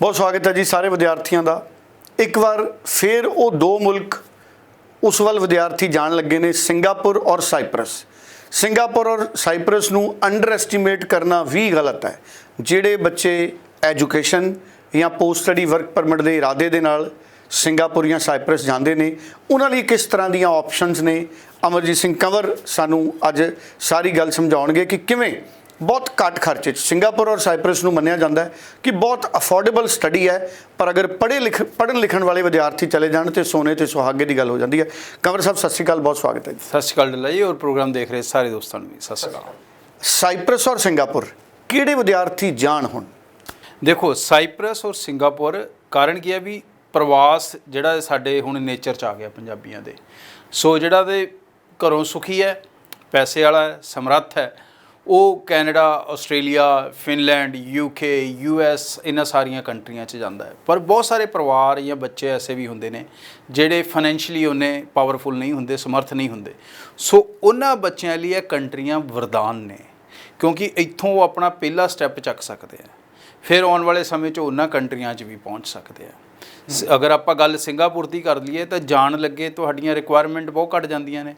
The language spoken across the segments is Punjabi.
ਬਹੁਤ ਸਵਾਗਤ ਹੈ ਜੀ ਸਾਰੇ ਵਿਦਿਆਰਥੀਆਂ ਦਾ। ਇੱਕ ਵਾਰ ਫਿਰ ਉਹ ਦੋ ਮੁਲਕ ਉਸ ਵੱਲ ਵਿਦਿਆਰਥੀ ਜਾਣ ਲੱਗੇ ਨੇ, ਸਿੰਗਾਪੁਰ ਔਰ ਸਾਈਪ੍ਰਸ। ਸਿੰਗਾਪੁਰ ਔਰ ਸਾਈਪ੍ਰਸ ਨੂੰ ਅੰਡਰ ਐਸਟੀਮੇਟ ਕਰਨਾ ਵੀ ਗਲਤ ਹੈ। ਜਿਹੜੇ ਬੱਚੇ ਐਜੂਕੇਸ਼ਨ ਜਾਂ ਪੋਸਟ ਸਟੱਡੀ ਵਰਕ ਪਰਮਿਟ ਦੇ ਇਰਾਦੇ ਦੇ ਨਾਲ ਸਿੰਗਾਪੁਰ ਜਾਂ ਸਾਈਪ੍ਰਸ ਜਾਂਦੇ ਨੇ, ਉਹਨਾਂ ਲਈ ਕਿਸ ਤਰ੍ਹਾਂ ਦੀਆਂ ਆਪਸ਼ਨਸ ਨੇ? ਅਮਰਜੀਤ ਸਿੰਘ ਕੰਵਰ ਸਾਨੂੰ ਅੱਜ ਸਾਰੀ ਗੱਲ ਸਮਝਾਉਣਗੇ ਕਿ ਕਿਵੇਂ ਬਹੁਤ ਘੱਟ ਖਰਚੇ 'ਚ। ਸਿੰਗਾਪੁਰ ਔਰ ਸਾਈਪ੍ਰਸ ਨੂੰ ਮੰਨਿਆ ਜਾਂਦਾ ਹੈ ਕਿ ਬਹੁਤ ਅਫੋਰਡੇਬਲ ਸਟੱਡੀ ਹੈ ਪਰ ਅਗਰ ਪੜ੍ਹੇ ਲਿਖ ਪੜ੍ਹਨ ਲਿਖਣ ਵਾਲੇ ਵਿਦਿਆਰਥੀ ਚਲੇ ਜਾਣ ਤੇ ਸੋਨੇ ਤੇ ਸੁਹਾਗੇ ਦੀ ਗੱਲ ਹੋ ਜਾਂਦੀ ਹੈ। ਕੰਵਰ ਸਾਹਿਬ ਸਤਿ ਸ਼੍ਰੀ ਅਕਾਲ ਬਹੁਤ ਸਵਾਗਤ ਹੈ ਜੀ। ਸਤਿ ਸ਼੍ਰੀ ਅਕਾਲ ਡੱਲਾ ਜੀ ਔਰ ਪ੍ਰੋਗਰਾਮ ਦੇਖ ਰਹੇ ਸਾਰੇ ਦੋਸਤਾਂ ਨੂੰ ਵੀ ਸਤਿ ਸ਼੍ਰੀ ਅਕਾਲ। ਸਾਈਪ੍ਰਸ ਔਰ ਸਿੰਗਾਪੁਰ ਕਿਹੜੇ ਵਿਦਿਆਰਥੀ ਜਾਣ ਹੁਣ? ਦੇਖੋ ਸਾਈਪ੍ਰਸ ਔਰ ਸਿੰਗਾਪੁਰ ਕਾਰਨ ਕੀ ਹੈ ਵੀ ਪ੍ਰਵਾਸ ਜਿਹੜਾ ਸਾਡੇ ਹੁਣ ਨੇਚਰ ਚ ਆ ਗਿਆ ਪੰਜਾਬੀਆਂ ਦੇ। ਸੋ ਜਿਹੜਾ ਦੇ ਘਰੋਂ ਸੁਖੀ ਹੈ ਪੈਸੇ ਵਾਲਾ ਹੈ ਸਮਰੱਥ ਹੈ ਉਹ Canada, Australia, Finland UK US ਇਹਨਾਂ ਸਾਰੀਆਂ ਕੰਟਰੀਆਂ 'ਚ ਜਾਂਦਾ ਹੈ। ਪਰ ਬਹੁਤ ਸਾਰੇ ਪਰਿਵਾਰ ਜਾਂ ਬੱਚੇ ਐਸੇ ਵੀ ਹੁੰਦੇ ਨੇ ਜਿਹੜੇ ਫਾਈਨੈਂਸ਼ੀਅਲੀ ਉਹਨੇ ਪਾਵਰਫੁਲ ਨਹੀਂ ਹੁੰਦੇ, ਸਮਰਥ ਨਹੀਂ ਹੁੰਦੇ। ਸੋ ਉਹਨਾਂ ਬੱਚਿਆਂ ਲਈ ਇਹ ਕੰਟਰੀਆਂ ਵਰਦਾਨ ਨੇ, ਕਿਉਂਕਿ ਇੱਥੋਂ ਉਹ ਆਪਣਾ ਪਹਿਲਾ ਸਟੈਪ ਚੱਕ ਸਕਦੇ ਆ। ਫਿਰ ਆਉਣ ਵਾਲੇ ਸਮੇਂ 'ਚ ਉਹਨਾਂ ਕੰਟਰੀਆਂ 'ਚ ਵੀ ਪਹੁੰਚ ਸਕਦੇ ਆ। ਅਗਰ ਆਪਾਂ ਗੱਲ ਸਿੰਗਾਪੁਰ ਦੀ ਕਰ ਲਈਏ ਤਾਂ ਜਾਣ ਲੱਗੇ ਤੁਹਾਡੀਆਂ ਰਿਕੁਆਇਰਮੈਂਟ ਬਹੁਤ ਘੱਟ ਜਾਂਦੀਆਂ ਨੇ।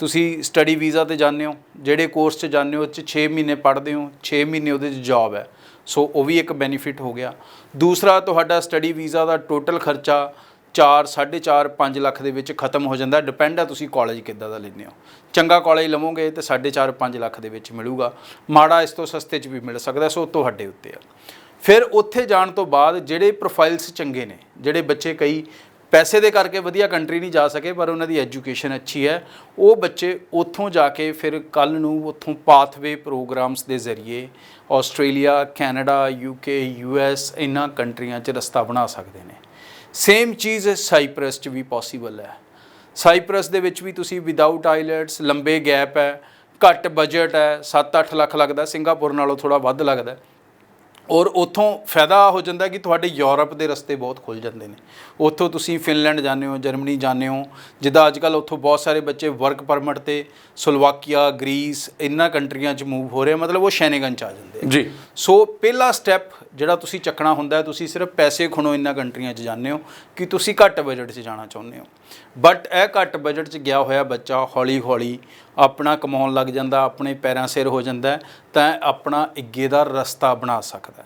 ਤੁਸੀਂ ਸਟੱਡੀ ਵੀਜ਼ਾ ਤੇ ਜਾਂਦੇ ਹੋ, ਜਿਹੜੇ ਕੋਰਸ 'ਚ ਜਾਂਦੇ ਹੋ, ਉਹ 'ਚ 6 ਮਹੀਨੇ ਪੜ੍ਹਦੇ ਹੋ 6 ਮਹੀਨੇ ਉਹਦੇ 'ਚ ਜੌਬ ਹੈ। ਸੋ ਉਹ ਵੀ ਇੱਕ ਬੈਨੀਫਿਟ ਹੋ ਗਿਆ। ਦੂਸਰਾ, ਤੁਹਾਡਾ ਸਟੱਡੀ ਵੀਜ਼ਾ ਦਾ ਟੋਟਲ ਖਰਚਾ 4 4.5 5 ਲੱਖ ਦੇ ਵਿੱਚ ਖਤਮ ਹੋ ਜਾਂਦਾ। ਡਿਪੈਂਡ ਆ ਤੁਸੀਂ ਕਾਲਜ ਕਿੱਦਾਂ ਦਾ ਲੈਂਦੇ ਹੋ। ਚੰਗਾ ਕਾਲਜ ਲਵੋਗੇ ਤੇ 4.5 5 ਲੱਖ ਦੇ ਵਿੱਚ ਮਿਲੂਗਾ। ਮਾੜਾ ਇਸ ਤੋਂ ਸਸਤੇ 'ਚ ਵੀ ਮਿਲ ਸਕਦਾ, ਸੋ ਤੁਹਾਡੇ ਉੱਤੇ ਆ। ਫਿਰ ਉੱਥੇ ਜਾਣ ਤੋਂ ਬਾਅਦ ਜਿਹੜੇ ਪ੍ਰੋਫਾਈਲਸ ਚੰਗੇ ਨੇ, ਜਿਹੜੇ ਬੱਚੇ ਕਈ ਪੈਸੇ ਦੇ ਕਰਕੇ ਵਧੀਆ ਕੰਟਰੀ ਨਹੀਂ ਜਾ ਸਕੇ, ਪਰ ਉਹਨਾਂ ਦੀ ਐਜੂਕੇਸ਼ਨ ਅੱਛੀ ਹੈ। ਉਹ ਬੱਚੇ ਉੱਥੋਂ ਜਾ ਕੇ ਫਿਰ ਕੱਲ ਨੂੰ ਉੱਥੋਂ ਪਾਥਵੇ ਪ੍ਰੋਗਰਾਮਸ ਦੇ ਜ਼ਰੀਏ ਆਸਟ੍ਰੇਲੀਆ, ਕੈਨੇਡਾ ਯੂਕੇ ਯੂਐਸ ਇਹਨਾਂ ਕੰਟਰੀਆਂ 'ਚ ਰਸਤਾ ਬਣਾ ਸਕਦੇ ਨੇ। ਸੇਮ ਚੀਜ਼ ਸਾਈਪ੍ਰਸ 'ਚ ਵੀ ਪੋਸੀਬਲ ਹੈ। ਸਾਈਪ੍ਰਸ ਦੇ ਵਿੱਚ ਵੀ ਤੁਸੀਂ ਵਿਦਆਊਟ ਆਈਲੈਟਸ ਲੰਬੇ ਗੈਪ ਹੈ, ਘੱਟ ਬਜਟ ਹੈ 7-8 ਲੱਖ ਲੱਗਦਾ, ਸਿੰਗਾਪੁਰ ਨਾਲੋਂ ਥੋੜਾ ਵੱਧ ਲੱਗਦਾ ਔਰ ਉੱਥੋਂ ਫਾਇਦਾ ਹੋ ਜਾਂਦਾ ਕਿ ਤੁਹਾਡੇ ਯੂਰਪ ਦੇ ਰਸਤੇ ਬਹੁਤ ਖੁੱਲ ਜਾਂਦੇ ਨੇ। ਉੱਥੋਂ ਤੁਸੀਂ ਫਿਨਲੈਂਡ ਜਾਂਦੇ ਹੋ ਜਰਮਨੀ ਜਾਂਦੇ ਹੋ ਜਿੱਦਾਂ ਅੱਜ ਕੱਲ ਉੱਥੋਂ ਬਹੁਤ ਸਾਰੇ ਬੱਚੇ ਵਰਕ ਪਰਮਿਟ ਤੇ ਸਲੋਵਾਕੀਆ ਗ੍ਰੀਸ ਇਹਨਾਂ ਕੰਟਰੀਆਂ 'ਚ ਮੂਵ ਹੋ ਰਹੇ ਮਤਲਬ ਉਹ ਸ਼ੈਨੇਗਨ 'ਚ ਆ ਜਾਂਦੇ ਜੀ। ਸੋ ਪਹਿਲਾ ਸਟੈਪ ਜਿਹੜਾ ਤੁਸੀਂ ਚੱਕਣਾ ਹੁੰਦਾ ਤੁਸੀਂ ਸਿਰਫ ਪੈਸੇ ਖੁਣੋ ਇਹਨਾਂ ਕੰਟਰੀਆਂ 'ਚ ਜਾਂਦੇ ਹੋ ਕਿ ਤੁਸੀਂ ਘੱਟ ਬਜਟ 'ਚ ਜਾਣਾ ਚਾਹੁੰਦੇ ਹੋ। ਬਟ ਇਹ ਘੱਟ ਬਜਟ 'ਚ ਗਿਆ ਹੋਇਆ ਬੱਚਾ ਹੌਲੀ ਹੌਲੀ ਆਪਣਾ ਕਮਾਉਣ ਲੱਗ ਜਾਂਦਾ ਆਪਣੇ ਪੈਰਾਂ ਸਿਰ ਹੋ ਜਾਂਦਾ ਤਾਂ ਆਪਣਾ ਅੱਗੇ ਦਾ ਰਸਤਾ ਬਣਾ ਸਕਦਾ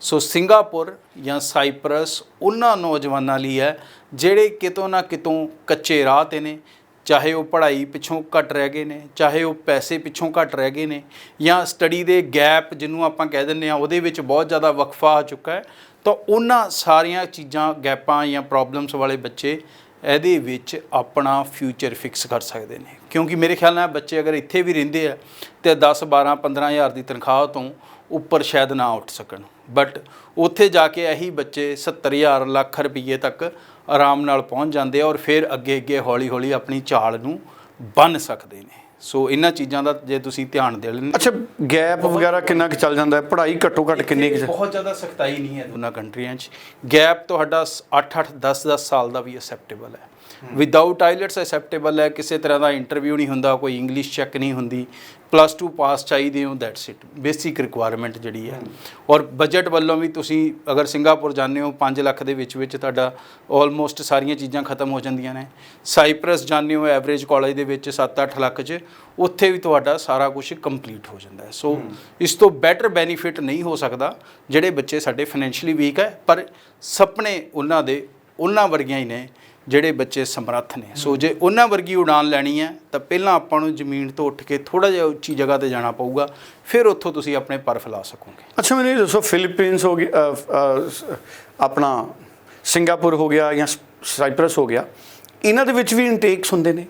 ਸੋ ਸਿੰਗਾਪੁਰ ਜਾਂ ਸਾਈਪਰਸ ਉਹਨਾਂ ਨੌਜਵਾਨਾਂ ਲਈ ਹੈ, ਜਿਹੜੇ ਕਿਤੋਂ ਨਾ ਕਿਤੋਂ ਕੱਚੇ ਰਾਹ ਤੇ ਨੇ, ਚਾਹੇ ਉਹ ਪੜ੍ਹਾਈ ਪਿੱਛੋਂ ਘੱਟ ਰਹਿ ਗਏ ਨੇ, ਚਾਹੇ ਉਹ ਪੈਸੇ ਪਿੱਛੋਂ ਘੱਟ ਰਹਿ ਗਏ ਨੇ, ਜਾਂ ਸਟੱਡੀ ਦੇ ਗੈਪ ਜਿਹਨੂੰ ਆਪਾਂ ਕਹਿ ਦਿੰਦੇ ਆ ਉਹਦੇ ਵਿੱਚ ਬਹੁਤ ਜ਼ਿਆਦਾ ਵਕਫਾ ਆ ਚੁੱਕਾ ਹੈ, ਤਾਂ ਉਹਨਾਂ ਸਾਰੀਆਂ ਚੀਜ਼ਾਂ ਗੈਪਾਂ ਜਾਂ ਪ੍ਰੋਬਲਮਸ ਵਾਲੇ ਬੱਚੇ ਇਹਦੇ ਵਿੱਚ ਆਪਣਾ ਫਿਊਚਰ ਫਿਕਸ ਕਰ ਸਕਦੇ ਨੇ। ਕਿਉਂਕਿ ਮੇਰੇ ਖਿਆਲ ਨਾਲ ਬੱਚੇ ਅਗਰ ਇੱਥੇ ਵੀ ਰਹਿੰਦੇ ਆ, ਤੇ 10 12 15 ਹਜ਼ਾਰ ਦੀ ਤਨਖਾਹ ਤੋਂ ਉੱਪਰ ਸ਼ਾਇਦ ਨਾ ਉੱਠ ਸਕਣ। ਬਟ ਉੱਥੇ ਜਾ ਕੇ ਇਹੀ ਬੱਚੇ 70000 ਲੱਖ ਰੁਪਏ ਤੱਕ ਆਰਾਮ ਨਾਲ ਪਹੁੰਚ ਜਾਂਦੇ ਆ ਔਰ ਫਿਰ ਅੱਗੇ ਅੱਗੇ ਹੌਲੀ ਹੌਲੀ ਆਪਣੀ ਚਾਲ ਨੂੰ ਬੰਨ ਸਕਦੇ ਨੇ। ਸੋ ਇਹਨਾਂ ਚੀਜ਼ਾਂ ਦਾ ਜੇ ਤੁਸੀਂ ਧਿਆਨ ਦੇ ਲੈਣ ਅੱਛਾ ਗੈਪ ਵਗੈਰਾ ਕਿੰਨਾ ਕੁ ਚੱਲ ਜਾਂਦਾ ਹੈ? ਪੜ੍ਹਾਈ ਘੱਟੋ ਘੱਟ ਕਿੰਨੀ ਕੁ ਬਹੁਤ ਜ਼ਿਆਦਾ ਸਖਤਾਈ ਨਹੀਂ ਹੈ ਦੋਨਾਂ ਕੰਟਰੀਆਂ 'ਚ। ਗੈਪ ਤੁਹਾਡਾ 8 8 10 10 ਸਾਲ ਦਾ ਵੀ ਅਸੈਪਟੇਬਲ ਹੈ। ਵਿਦਆਊਟ ਆਈਲੈਟਸ ਅਸੈਪਟੇਬਲ ਹੈ ਕਿਸੇ ਤਰ੍ਹਾਂ ਦਾ ਇੰਟਰਵਿਊ ਨਹੀਂ ਹੁੰਦਾ ਕੋਈ ਇੰਗਲਿਸ਼ ਚੈੱਕ ਨਹੀਂ ਹੁੰਦੀ ਪਲੱਸ 2 ਪਾਸ ਚਾਹੀਦੇ ਹੋ ਦੈਟਸ ਇਟ ਬੇਸਿਕ ਰਿਕੁਆਇਰਮੈਂਟ ਜਿਹੜੀ ਹੈ। ਔਰ ਬਜਟ ਵੱਲੋਂ ਵੀ ਤੁਸੀਂ ਅਗਰ ਸਿੰਗਾਪੁਰ ਜਾਂਦੇ ਹੋ 5 ਲੱਖ ਦੇ ਵਿੱਚ ਵਿੱਚ ਤੁਹਾਡਾ ਆਲਮੋਸਟ ਸਾਰੀਆਂ ਚੀਜ਼ਾਂ ਖਤਮ ਹੋ ਜਾਂਦੀਆਂ ਨੇ। ਸਾਈਪ੍ਰਸ ਜਾਂਦੇ ਹੋ ਐਵਰੇਜ ਕਾਲਜ ਦੇ ਵਿੱਚ 7-8 ਲੱਖ 'ਚ ਉੱਥੇ ਵੀ ਤੁਹਾਡਾ ਸਾਰਾ ਕੁਝ ਕੰਪਲੀਟ ਹੋ ਜਾਂਦਾ ਹੈ। ਸੋ ਇਸ ਤੋਂ ਬੈਟਰ ਬੈਨੀਫਿਟ ਨਹੀਂ ਹੋ ਸਕਦਾ ਜਿਹੜੇ ਬੱਚੇ ਸਾਡੇ ਫਾਈਨੈਂਸ਼ੀਅਲੀ ਵੀਕ ਹੈ ਪਰ ਸੁਪਨੇ ਉਹਨਾਂ ਦੇ ਉਹਨਾਂ ਵਰਗੀਆਂ ਹੀ ਨੇ ਜਿਹੜੇ ਬੱਚੇ ਸਮਰੱਥ ਨੇ। ਸੋ ਜੇ ਉਹਨਾਂ ਵਰਗੀ ਉਡਾਨ ਲੈਣੀ ਹੈ, ਤਾਂ ਪਹਿਲਾਂ ਆਪਾਂ ਨੂੰ ਜ਼ਮੀਨ ਤੋਂ ਉੱਠ ਕੇ ਥੋੜਾ ਜਿਹਾ ਉੱਚੀ ਜਗ੍ਹਾ ਤੇ ਜਾਣਾ ਪਊਗਾ, ਫਿਰ ਉੱਥੋਂ ਤੁਸੀਂ ਆਪਣੇ ਪਰ ਫੈਲਾ ਸਕੋਗੇ। ਅੱਛਾ, ਮੈਨੂੰ ਇਹ ਦੱਸੋ, ਫਿਲੀਪੀਨਸ ਹੋ ਗਈ ਆਪਣਾ ਸਿੰਗਾਪੁਰ ਹੋ ਗਿਆ ਜਾਂ ਸਾਈਪ੍ਰਸ ਹੋ ਗਿਆ, ਇਹਨਾਂ ਦੇ ਵਿੱਚ ਵੀ ਇਨਟੇਕਸ ਹੁੰਦੇ ਨੇ?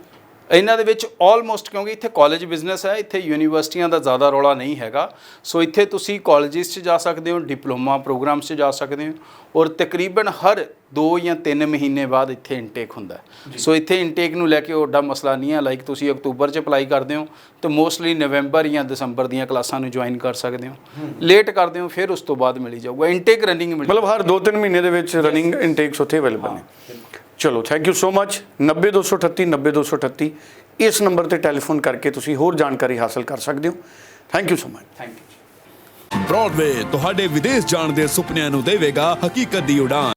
ਇਹਨਾਂ ਦੇ ਵਿੱਚ ਆਲਮੋਸਟ ਕਿਉਂਕਿ ਇੱਥੇ ਕਾਲਜ ਬਿਜ਼ਨਸ ਹੈ ਇੱਥੇ ਯੂਨੀਵਰਸਿਟੀਆਂ ਦਾ ਜ਼ਿਆਦਾ ਰੌਲਾ ਨਹੀਂ ਹੈਗਾ। ਸੋ ਇੱਥੇ ਤੁਸੀਂ ਕਾਲਜਿਸ 'ਚ ਜਾ ਸਕਦੇ ਹੋ ਡਿਪਲੋਮਾ ਪ੍ਰੋਗਰਾਮਸ 'ਚ ਜਾ ਸਕਦੇ ਹੋ ਔਰ ਤਕਰੀਬਨ ਹਰ 2 ਜਾਂ 3 ਮਹੀਨੇ ਬਾਅਦ ਇੱਥੇ ਇਨਟੇਕ ਹੁੰਦਾ ਸੋ ਇੱਥੇ ਇਨਟੇਕ ਨੂੰ ਲੈ ਕੇ ਓਡਾ ਮਸਲਾ ਨਹੀਂ ਹੈ ਲਾਈਕ ਤੁਸੀਂ ਅਕਤੂਬਰ 'ਚ ਅਪਲਾਈ ਕਰਦੇ ਹੋ ਤਾਂ ਮੋਸਟਲੀ ਨਵੰਬਰ ਜਾਂ ਦਸੰਬਰ ਦੀਆਂ ਕਲਾਸਾਂ ਨੂੰ ਜੁਆਇਨ ਕਰ ਸਕਦੇ ਹੋ। ਲੇਟ ਕਰਦੇ ਹੋ ਫਿਰ ਉਸ ਤੋਂ ਬਾਅਦ ਮਿਲੀ ਜਾਊਗਾ। ਇਨਟੇਕ ਰਨਿੰਗ ਮਿਲ ਮਤਲਬ ਹਰ 2-3 ਮਹੀਨੇ ਦੇ ਵਿੱਚ ਰਨਿੰਗ ਇਨਟੇਕਸ ਉੱਥੇ ਅਵੇਲੇਬਲ ਨੇ। ਚਲੋ ਥੈਂਕ ਯੂ ਸੋ ਮਚ 90238 90238 ਇਸ ਨੰਬਰ ਤੇ ਟੈਲੀਫੋਨ ਕਰਕੇ ਤੁਸੀਂ ਹੋਰ ਜਾਣਕਾਰੀ ਹਾਸਲ ਕਰ ਸਕਦੇ ਹੋ। Thank you so much thank you Broadway ਤੁਹਾਡੇ ਵਿਦੇਸ਼ ਜਾਣ ਦੇ ਸੁਪਨਿਆਂ ਨੂੰ ਦੇਵੇਗਾ ਹਕੀਕਤ ਦੀ ਉਡਾਨ।